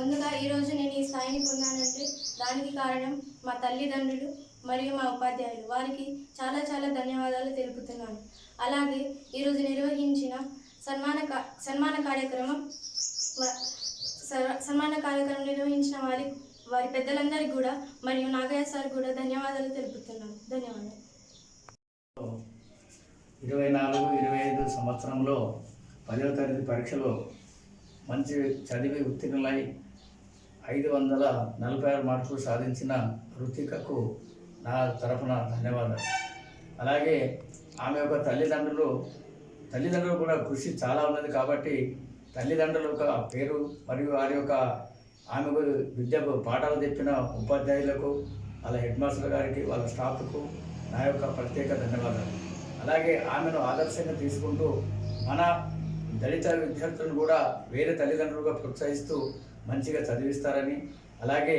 ముందుగా ఈరోజు నేను ఈ స్థాయిని పొందానంటే దానికి కారణం మా తల్లిదండ్రులు మరియు మా ఉపాధ్యాయులు. వారికి చాలా చాలా ధన్యవాదాలు తెలుపుతున్నాను. అలాగే ఈరోజు నిర్వహించిన సన్మాన సన్మాన కార్యక్రమం సన్మాన కార్యక్రమం నిర్వహించిన వారి వారి పెద్దలందరికీ కూడా మరియు నాగయ్య సార్ కూడా ధన్యవాదాలు తెలుపుతున్నాను. ధన్యవాదాలు. ఇరవై నాలుగు ఇరవై ఐదు సంవత్సరంలో పదవ తరగతి పరీక్షలో మంచి చదివి ఉత్తీర్ణులై ఐదు వందల నలభై ఆరు మార్కులు సాధించిన రుతికకు నా తరఫున ధన్యవాదాలు. అలాగే ఆమె యొక్క తల్లిదండ్రులు తల్లిదండ్రులు కూడా కృషి చాలా ఉన్నది కాబట్టి తల్లిదండ్రుల యొక్క పేరు మరియు వారి యొక్క ఆమెకు విద్యకు పాఠాలు చెప్పిన ఉపాధ్యాయులకు వాళ్ళ హెడ్ మాస్టర్ గారికి వాళ్ళ స్టాఫ్కు నా యొక్క ప్రత్యేక ధన్యవాదాలు. అలాగే ఆమెను ఆదర్శంగా తీసుకుంటూ మన దళిత విద్యార్థులను కూడా వేరే తల్లిదండ్రులుగా ప్రోత్సహిస్తూ మంచిగా చదివిస్తారని అలాగే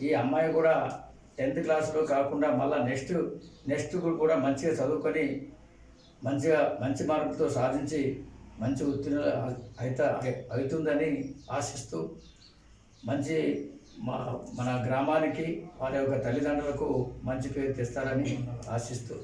ఈ అమ్మాయి కూడా టెన్త్ క్లాస్లో కాకుండా మళ్ళీ నెక్స్ట్ నెక్స్ట్ కూడా మంచిగా చదువుకొని మంచిగా మంచి మార్కులతో సాధించి మంచి ఉత్తీర్ణ అయితే అవుతుందని ఆశిస్తూ మంచి మా మన గ్రామానికి వారి యొక్క తల్లిదండ్రులకు మంచి పేరు తెస్తారని ఆశిస్తూ